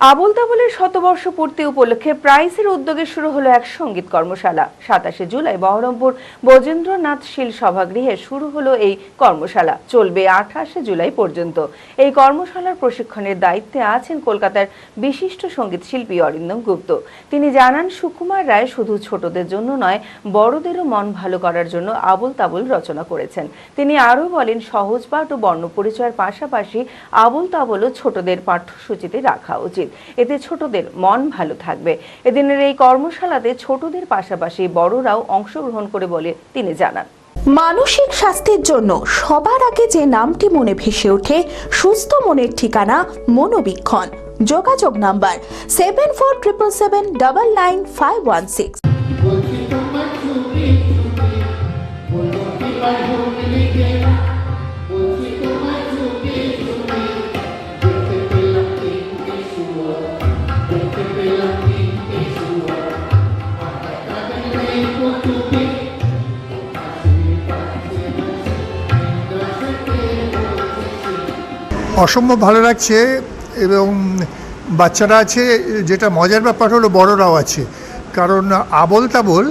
আবুল তাবুলের শতবর্ষ পূর্তি উপলক্ষে প্রাইসের উদ্যোগে শুরু হলো এক সংগীত কর্মশালা। সাতাশে জুলাই বহরমপুর বজেন্দ্রনাথ শীল সভাগৃহে শুরু হলো এই কর্মশালা। চলবে আঠাশে জুলাই পর্যন্ত। এই কর্মশালার প্রশিক্ষণের দায়িত্বে আছেন কলকাতার বিশিষ্ট সংগীত শিল্পী অরিন্দম গুপ্ত। তিনি জানান, সুকুমার রায় শুধু ছোটদের জন্য নয়, বড়দেরও মন ভালো করার জন্য আবুল তাবুল রচনা করেছেন। তিনি আরও বলেন, সহজ পাঠ ও বর্ণ পরিচয়ের পাশাপাশি আবুল তাবলও ছোটদের পাঠ্যসূচিতে রাখা উচিত। এতে ছোটদের মন ভালো থাকবে। এদিনের এই কর্মশালাতে ছোটদের পাশাপাশি বড়রাও অংশগ্রহণ করে বলে তিনি জানান। মানসিক স্বাস্থ্যের জন্য সবার আগে যে নামটি মনে ভেসে ওঠে সুস্থ মনের ঠিকানা মনোবীক্ষণ। যোগাযোগ number seven four triple seven double nine five one six. বলছি তোমার অসম্ভব ভালো লাগছে এবং বাচ্চারা আছে, যেটা মজার ব্যাপার হলো বড়রাও আছে। কারণ আবল তাবল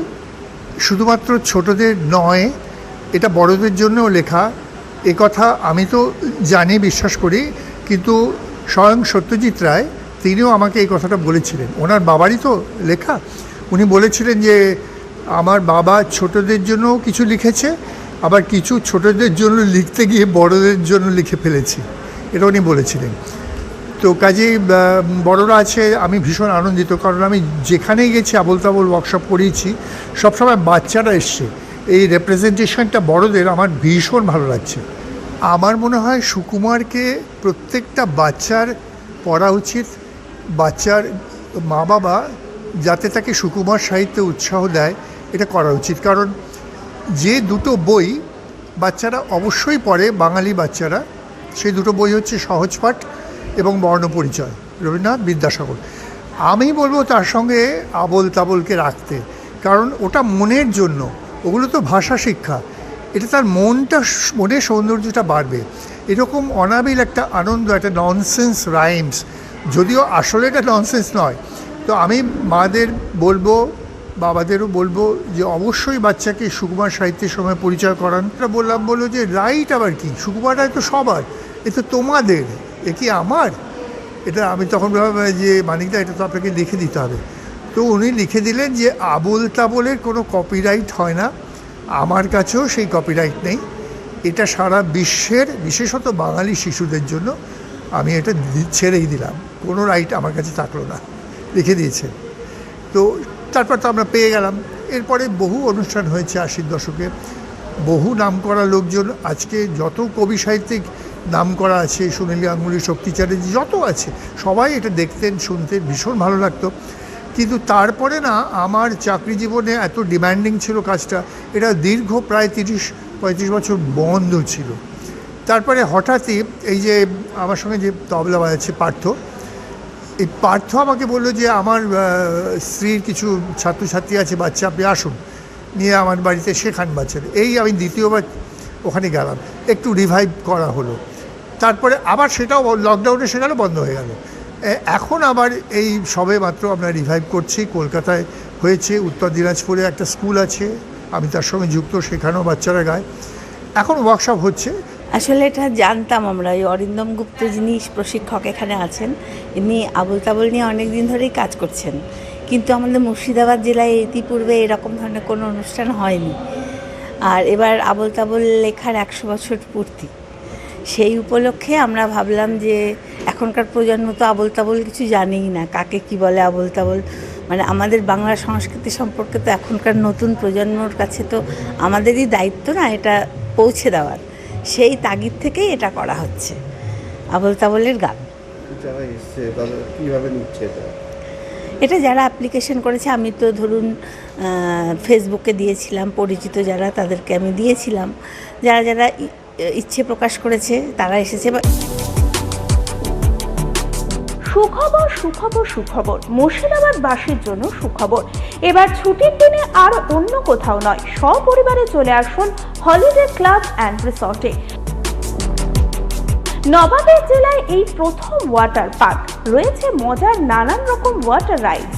শুধুমাত্র ছোটদের নয়, এটা বড়দের জন্যও লেখা। এ কথা আমি তো জানি, বিশ্বাস করি, কিন্তু স্বয়ং সত্যজিৎ রায়, তিনিও আমাকে এই কথাটা বলেছিলেন। ওনার বাবারই তো লেখা। উনি বলেছিলেন যে, আমার বাবা ছোটদের জন্যও কিছু লিখেছে, আবার কিছু ছোটদের জন্য লিখতে গিয়ে বড়দের জন্য লিখে ফেলেছি। এটা উনি বলেছিলেন। তো কাজেই বড়রা আছে, আমি ভীষণ আনন্দিত, কারণ আমি যেখানেই গেছি আবল তাবল ওয়ার্কশপ করিয়েছি সবসময় বাচ্চারা এসছে। এই রেপ্রেজেন্টেশনটা বড়দের আমার ভীষণ ভালো লাগছে। আমার মনে হয় সুকুমারকে প্রত্যেকটা বাচ্চার পড়া উচিত, বাচ্চার মা বাবা যাতে তাকে সুকুমার সাহিত্যে উৎসাহ দেয়, এটা করা উচিত। কারণ যে দুটো বই বাচ্চারা অবশ্যই পড়ে, বাঙালি বাচ্চারা সেই দুটো বই হচ্ছে সহজপাঠ এবং বর্ণপরিচয়। রবীন্দ্রনাথ বিদ্যাসাগর। আমি বলব তার সঙ্গে আবল তাবলকে রাখতে। কারণ ওটা মনের জন্য। ওগুলো তো ভাষা শিক্ষা। এটা তার মনটা মনের সৌন্দর্যটা বাড়বে। এরকম অনাবিল একটা আনন্দ, একটা ননসেন্স রাইমস যদিও আসলে এটা ননসেন্স নয়। তো আমি মাদের বলব, বাবাদেরও বলব যে অবশ্যই বাচ্চাকে সুকুমার সাহিত্যের সময় পরিচয় করান। বললাম বলল যে রাইট আবার কি? সুকুমার রায় তো সবার। এ তো তোমাদের, এ কি আমার? এটা আমি তখন ভাবলাম যে মানিকদা, এটা তো আপনাকে লিখে দিতে হবে। তো উনি লিখে দিলেন যে, আবুল তাবলের কোনো কপিরাইট হয় না। আমার কাছেও সেই কপিরাইট নেই। এটা সারা বিশ্বের, বিশেষত বাঙালি শিশুদের জন্য আমি এটা ছেড়েই দিলাম। কোনো রাইট আমার কাছে থাকল না। লিখে দিয়েছেন তো তারপর তো আমরা পেয়ে গেলাম। এরপরে বহু অনুষ্ঠান হয়েছে আশির দশকে। বহু নামকরা লোকজন, আজকে যত কবি সাহিত্যিক নাম করা আছে সুনীল গাঙ্গুলি শক্তি চ্যাটার্জি, যত আছে। সবাই এটা দেখতেন, শুনতেন, ভীষণ ভালো লাগতো। কিন্তু তারপরে না, আমার চাকরি জীবনে এত ডিমান্ডিং ছিল কাজটা, এটা দীর্ঘ প্রায় তিরিশ, পঁয়ত্রিশ বছর বন্ধ ছিল। তারপরে হঠাৎই এই যে আমার সঙ্গে যে তবলা বাজাচ্ছে পার্থ, এই পার্থ আমাকে বলল যে, আমার স্ত্রীর কিছু ছাত্রছাত্রী আছে, বাচ্চা, আপনি আসুন। নিয়ে আমার বাড়িতে শেখান বাচ্চাদের। এই আমি দ্বিতীয়বার ওখানে গেলাম। একটু রিভাইভ করা হলো। তারপরে আবার সেটাও লকডাউনে সেখানে বন্ধ হয়ে গেল। এখন আবার এই সবে মাত্র আমরা রিভাইভ করছি, কলকাতায় হয়েছে, উত্তর দিনাজপুরে একটা স্কুল আছে, আমি তার সঙ্গে যুক্ত, সেখানেও বাচ্চারা গায়। এখন ওয়ার্কশপ হচ্ছে। আসলে এটা জানতাম আমরা, এই অরিন্দম গুপ্ত যিনি প্রশিক্ষক এখানে আছেন ইনি আবুল তাবুল নিয়ে অনেক দিন ধরেই কাজ করছেন। কিন্তু আমাদের মুর্শিদাবাদ জেলায় ইতিপূর্বে এরকম ধরনের কোনো অনুষ্ঠান হয়নি। আর এবার আবুল তাবুল লেখার একশো বছর পূর্তি। সেই উপলক্ষে আমরা ভাবলাম যে এখনকার প্রজন্ম তো আবল তাবল কিছু জানেই না কাকে কি বলে আবল তাবল মানে আমাদের বাংলা সংস্কৃতি সম্পর্কে তো এখনকার নতুন প্রজন্মর কাছে তো আমাদেরই দায়িত্ব না এটা পৌঁছে দেওয়ার। সেই তাগিদ থেকেই এটা করা হচ্ছে আবল তাবলের গান এটা? যারা অ্যাপ্লিকেশন করেছে আমি তো ধরুন ফেসবুকে দিয়েছিলাম পরিচিত যারা তাদেরকে আমি দিয়েছিলাম। যারা যারা ইচ্ছে প্রকাশ করেছে, তারা এসেছে সুখবর সুখবর সুখবর। মুর্শিদাবাদবাসীর জন্য সুখবর। এবার ছুটির দিনে আর অন্য কোথাও নয়, সপরিবারে চলে আসুন হলিডে ক্লাব অ্যান্ড রিসর্টে। নবাবের জেলায় এই প্রথম ওয়াটার পার্ক। রয়েছে মজার নানান রকম ওয়াটার রাইডস।